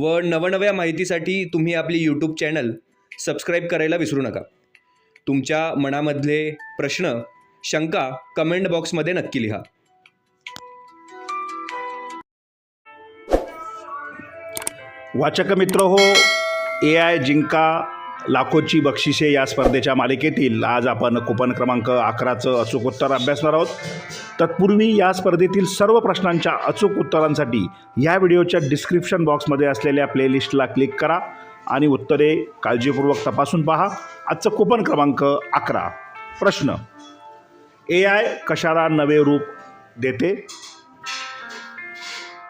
व नवनव्या माहितीसाठी तुम्ही आपली यूट्यूब चॅनल सबस्क्राईब करायला विसरू नका. तुमच्या मनामधले प्रश्न शंका कमेंट बॉक्समध्ये नक्की लिहा. वाचक मित्र हो ए आय जिंका लाखोची बक्षिसे या स्पर्धेच्या मालिकेतील आज आपण कुपन क्रमांक अकराचं अचूक उत्तर अभ्यासणार आहोत. तत्पूर्वी या स्पर्धेतील सर्व प्रश्नांच्या अचूक उत्तरांसाठी या व्हिडिओच्या डिस्क्रिप्शन बॉक्समध्ये असलेल्या प्लेलिस्टला क्लिक करा आणि उत्तरे काळजीपूर्वक तपासून पहा. आजचं कुपन क्रमांक अकरा. प्रश्न. ए आय कशाला नवे रूप देते?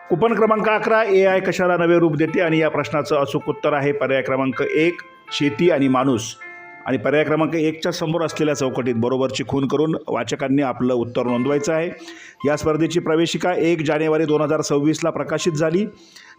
कुपन क्रमांक अकरा ए आय कशाला नवे रूप देते? आणि या प्रश्नाचं अचूक उत्तर आहे पर्याय क्रमांक एक. शेती आणि माणूस आणि पर्याय क्रमांक एकच्या समोर असलेल्या चौकटीत बरोबरची खून करून वाचकांनी आपलं उत्तर नोंदवायचं आहे. या स्पर्धेची प्रवेशिका एक जानेवारी दोन हजार सव्वीसला प्रकाशित झाली.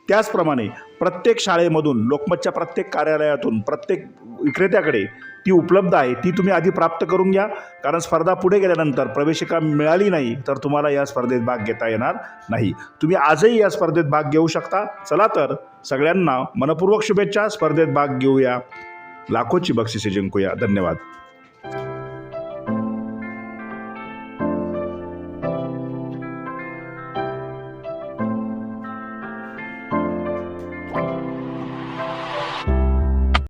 त्याचप्रमाणे प्रत्येक शाळेमधून लोकमतच्या प्रत्येक कार्यालयातून प्रत्येक विक्रेत्याकडे ती उपलब्ध आहे ती तुम्ही आधी प्राप्त करून घ्या. कारण स्पर्धा पुढे गेल्यानंतर प्रवेशिका मिळाली नाही तर तुम्हाला या स्पर्धेत भाग घेता येणार नाही. तुम्ही आजही या स्पर्धेत भाग घेऊ शकता. चला तर सगळ्यांना मनपूर्वक शुभेच्छा. स्पर्धेत भाग घेऊया. लाखोची बक्षिसे जिंकूया. धन्यवाद.